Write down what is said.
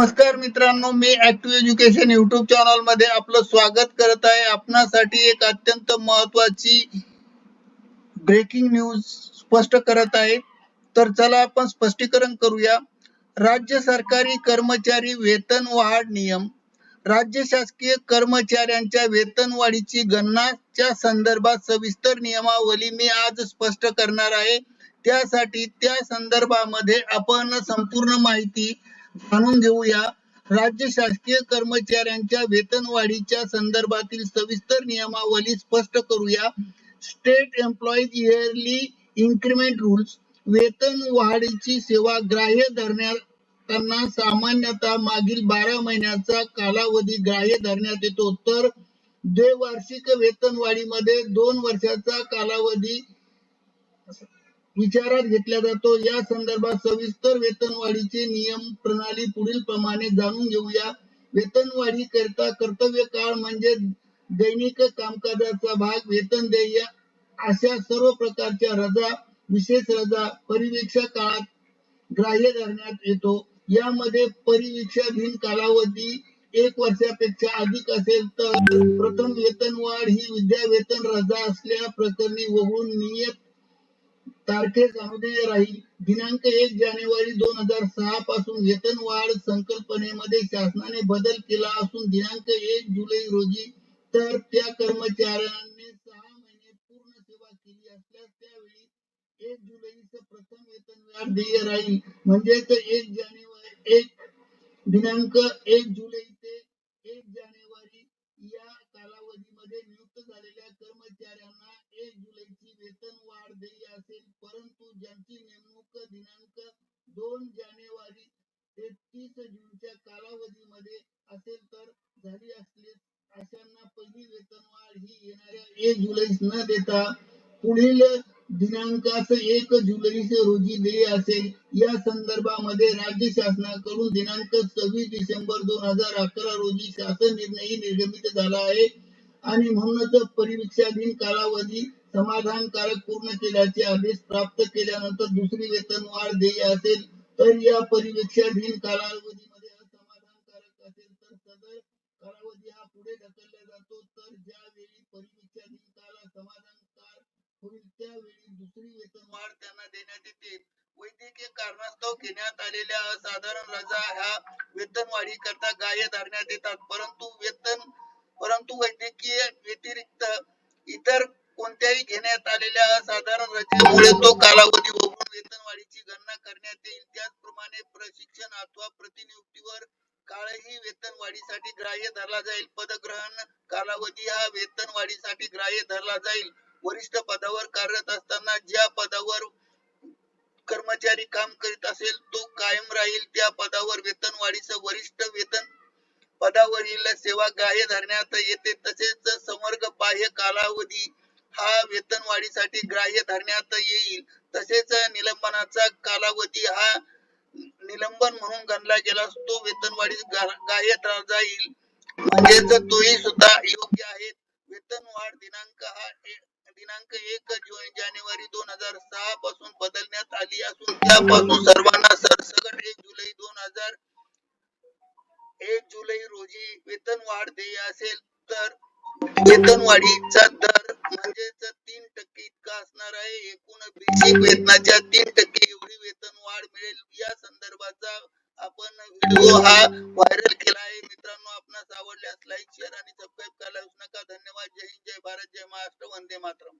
नमस्कार मित्रांनो मी ऍक्टिव्ह एज्युकेशन युट्यूब चॅनलमध्ये आपलं स्वागत करत आहे. आपणासाठी एक अत्यंत महत्वाची ब्रेकिंग न्यूज स्पष्ट करत आहे. तर चला आपण स्पष्टीकरण करूया. राज्य सरकारी कर्मचारी वेतन वाढ नियम. राज्य शासकीय कर्मचाऱ्यांच्या वेतनवाढीची गणनाच्या संदर्भात सविस्तर नियमावली मी आज स्पष्ट करणार आहे. त्यासाठी त्या संदर्भामध्ये आपण संपूर्ण माहिती जाणून घेऊया. राज्य शासकीय कर्मचाऱ्यांच्या वेतनवाढीच्या संदर्भातील सविस्तर नियमावली स्पष्ट करूया. State employees yearly increment rules वेतन वाढीची सेवा ग्राह्य धरण्याना सामान्यतः मागील बारा महिन्याचा कालावधी ग्राह्य धरण्यात येतो. तर द्वैवार्षिक वेतनवाढीमध्ये दोन वर्षाचा कालावधी विचारात घेतला जातो. या संदर्भात सविस्तर वेतनवाढीचे नियम प्रणाली पुढील प्रमाणे जाणून घेऊया. वेतनवाढी करता कर्तव्य काळ म्हणजे दैनिक कामकाजाचा भाग वेतन देय अशा सर्व प्रकारच्या रजा विशेष रजा परिवीक्षा काळात ग्राह्य धरण्यात येतो. यामध्ये परिवीक्षाधीन कालावधी एक वर्षापेक्षा अधिक असेल तर प्रथम वेतनवाढ ही विद्या वेतन रजा असल्या प्रकरणी वगळून नियत तारखेस अनुदेय राहील. दिनांक एक जानेवारी दोन हजार सहा पासून वेतनवाढ संकल्पनेमध्ये शासनाने बदल केला असून दिनांक एक जुलै रोजी तर त्या कर्मचाऱ्यांनी सहा महिने पूर्ण सेवा केली असल्यास त्यावेळी एक जुलैच प्रथम वेतनवाढ देय राहील. म्हणजेच एक जानेवारी एक दिनांक एक जुलै दिनांक दोन जानेवारी ते तीस जूनच्या कालावधीमध्ये असेल तर झाली असली अशांना पहिली वेतनवाढ ही येणाऱ्या एक जुलै न देता पुढील दिनांकाच एक जुलै रोजी देय असेल. या संदर्भामध्ये राज्य शासनाकडून दिनांक सव्वीस डिसेंबर दोन हजार अकरा रोजी शासन निर्णय निर्गमित झाला आहे. आणि म्हणूनच परिवीक्षाधीन कालावधी समाधानकारक पूर्ण केल्याचे आदेश प्राप्त केल्यानंतर दुसरी वेतनवाढ देय असेल तर या परिवेक्षाधीन कालावधीमध्ये असमाधानकारक असेल तर सदर कालावधी हा पुढे ढकलला जातो. तर ज्यावेळी परिवेक्षाधीन काल समाधानकार होईल त्यावेळी दुसरी वेतनवाढ त्यांना देण्यात येते. वैद्यकीय कारणास्तव घेण्यात आलेल्या असाधारण रजा ह्या वेतनवाढी करता गाय धरण्यात येतात परंतु वेतन परंतु वैद्यकीय व्यतिरिक्त त्यामुळे तो कालावधी वगळून वेतनवाढीची गणना करण्यात येईल. त्याचप्रमाणे प्रशिक्षण अथवा प्रतिनियुक्तीवर काळही वेतनवाढीसाठी ग्राह्य धरला जाईल. पदग्रहण कालावधी हा वेतनवाढीसाठी ग्राह्य धरला जाईल. वरिष्ठ पदावर कार्यरत असताना ज्या पदावर कर्मचारी काम करीत असेल तो कायम राहील. त्या पदावर वेतनवाढीचं वरिष्ठ वेतन पदावरील सेवा ग्राह्य धरण्यात येते. तसेच संवर्ग बाह्य कालावधी हा वेतनवाढीसाठी ग्राह्य धरण्यात येईल. तसेच निलंबनाचा कालावधी हा निलंबन म्हणून गणला गेला तो वेतनवाढी ग्राह्य जाईल. म्हणजेच तोही सुद्धा योग्य आहे. वेतनवाढ दिनांक हा दिनांक एक जानेवारी दोन हजार सहा पासून बदलण्यात आली असून त्यापासून सर्वांना सरसकट एक जुलै दोन हजार एक जुलै रोजी वेतन वाढ देय असेल. तर वेतनवाढीचा दर म्हणजेच तीन टक्के इतका असणार आहे एकूण बेसिक वेतनाच्या तीन टक्के एवढी वेतन वाढ मिळेल या संदर्भाचा आपण व्हिडिओ हा व्हायरल केला आहे. मित्रांनो आपणास आवडल्यास लाईक शेअर आणि सबस्क्राईब करायला विसरू नका. धन्यवाद. जय हिंद जय भारत जय महाराष्ट्र. वंदे मातरम.